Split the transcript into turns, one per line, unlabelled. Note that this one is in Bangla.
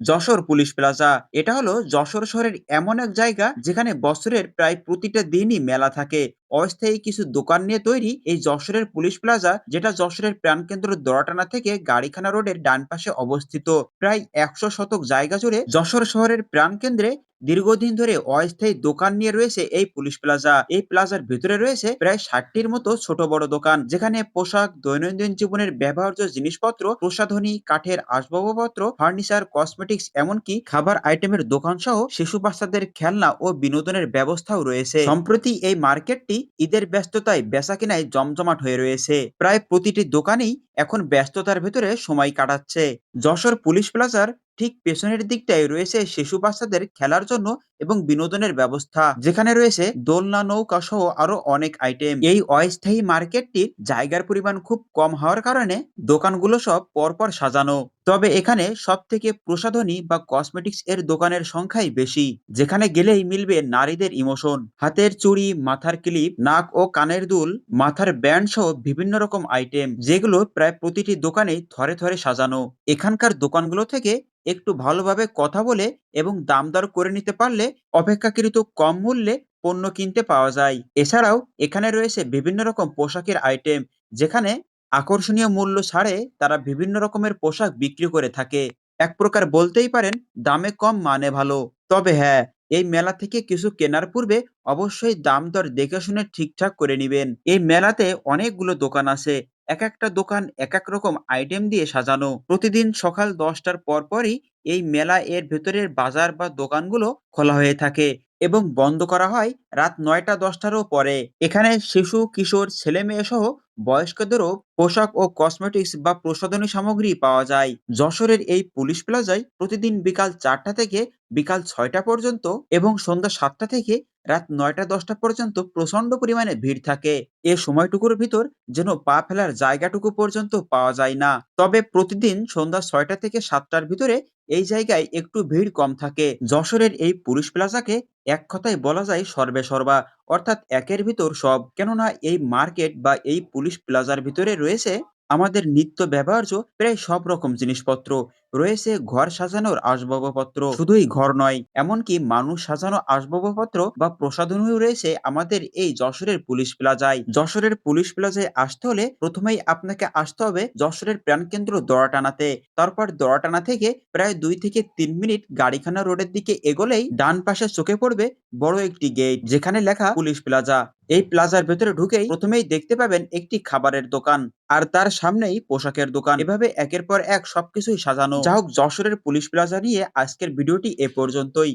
Jessore police plaza. এটা হলো যশোর শহরের এমন এক জায়গা যেখানে বছরের প্রায় প্রতিটা দিনই মেলা থাকে। অস্থায়ী কিছু দোকান নিয়ে তৈরি এই যশোরের পুলিশ প্লাজা, যেটা যশোরের প্রাণকেন্দ্র দরাটানা থেকে গাড়িখানা রোডের ডান পাশে অবস্থিত। প্রায় একশো শতক জায়গা জুড়ে যশোর শহরের প্রাণকেন্দ্রে দীর্ঘদিন ধরে অস্থায়ী দোকান নিয়ে রয়েছে এই পুলিশ প্লাজা। এই প্লাজার ভিতরে রয়েছে প্রায় ষাটটির মতো ছোট বড় দোকান, যেখানে পোশাক, দৈনন্দিন জীবনের ব্যবহার্য জিনিসপত্র, প্রসাধনী, কাঠের আসবাবপত্র, ফার্নিচার, কসমেটিক্স, এমনকি খাবার আইটেমের দোকান সহ শিশু বাচ্চাদের খেলনা ও বিনোদনের ব্যবস্থাও রয়েছে। সম্প্রতি এই মার্কেটটি ঈদের ব্যস্ততায় বেচা কেনায় জমজমাট হয়ে রয়েছে। প্রায় প্রতিটি দোকানেই এখন ব্যস্ততার ভেতরে সময় কাটাচ্ছে। যশোর পুলিশ প্লাজার ঠিক পেছনের দিকটায় রয়েছে শিশু বাচ্চাদের খেলার জন্য এবং বিনোদনের ব্যবস্থা। যেখানে রয়েছে দোলনা, নৌকা সহ আরও অনেক আইটেম এই অস্থায়ী মার্কেটটির জায়গার পরিমাণ খুব কম হওয়ার কারণে দোকানগুলো সব পরপর সাজানো। তবে এখানে সব থেকে প্রসাধনী বা কসমেটিক্স এর দোকানের সংখ্যাই বেশি, যেখানে গেলেই মিলবে নারীদের ইমোশন হাতের চুড়ি, মাথার ক্লিপ নাক ও কানের দুল, মাথার ব্যান্ড সহ বিভিন্ন রকম আইটেম যেগুলো প্রায় প্রতিটি দোকানে থরে থরে সাজানো। এখানকার দোকানগুলো থেকে একটু ভালোভাবে কথা বলে এবং দাম দর করে নিতে পারলে অপেক্ষাকৃত কম মূল্যে পণ্য কিনতে পাওয়া যায়। এছাড়াও এখানে রয়েছে বিভিন্ন রকম পোশাকের আইটেম যেখানে আকর্ষণীয় মূল্য ছাড়ে তারা বিভিন্ন রকমের পোশাক বিক্রি করে থাকে। এক প্রকার বলতেই পারেন, দামে কম মানে ভালো। তবে হ্যাঁ এই মেলা থেকে কিছু কেনার পূর্বে অবশ্যই দাম দর দেখে শুনে ঠিকঠাক করে নিবেন। এই মেলাতে অনেকগুলো দোকান আছে। এক একটা দোকান এক এক রকম আইটেম দিয়ে সাজানো। প্রতিদিন সকাল দশটার পর পরই এই মেলা এর ভেতরের বাজার বা দোকানগুলো খোলা হয়ে থাকে। এবং বন্ধ করা হয় রাত নয়টা, দশটারও পরে। এখানে শিশু, কিশোর ছেলে মেয়ে সহ বয়স্কদেরও পোশাক ও কসমেটিক্স বা প্রসাধনী সামগ্রী পাওয়া যায়। যশোরের এই পুলিশ প্লাজায় প্রতিদিন বিকাল চারটা থেকে বিকাল ছয়টা পর্যন্ত এবং সন্ধ্যা সাতটা থেকে রাত নয়টা দশটা পর্যন্ত প্রচণ্ড পরিমাণে ভিড় থাকে। এ সময়টুকুর ভিতর যেন পা ফেলার জায়গাটুকু পর্যন্ত পাওয়া যায় না। তবে প্রতিদিন সন্ধ্যা ছয়টা থেকে সাতটার ভিতরে এই জায়গায় একটু ভিড় কম থাকে। যশোরের এই পুলিশ প্লাজাকে এক কথায় বলা যায় সর্বে সর্বা। অর্থাৎ একের ভিতর সব। কেননা এই মার্কেট বা এই পুলিশ প্লাজার ভিতরে রয়েছে আমাদের নিত্য ব্যবহার্য প্রায় সব রকম জিনিসপত্র। রয়েছে ঘর সাজানোর আসবাবপত্র। শুধুই ঘর নয়, এমনকি মানুষ সাজানো আসবাবপত্র বা প্রসাধনীও রয়েছে আমাদের এই যশোরের পুলিশ প্লাজায়। যশোরের পুলিশ প্লাজায় আসতে হলে প্রথমেই আপনাকে আসতে হবে যশোরের প্রাণকেন্দ্র দড়াটানাতে। তারপর দড়াটানা থেকে প্রায় দুই থেকে তিন মিনিট গাড়িখানা রোডের দিকে এগোলেই ডান পাশে চোখে পড়বে বড় একটি গেট, যেখানে লেখা পুলিশ প্লাজা। এই প্লাজার ভেতরে ঢুকেই প্রথমেই দেখতে পাবেন একটি খাবারের দোকান আর তার সামনেই পোশাকের দোকান। এভাবে একের পর এক সবকিছুই সাজানো। যা হোক যশোরের পুলিশ প্লাজা নিয়ে আজকের ভিডিওটি এ পর্যন্তই।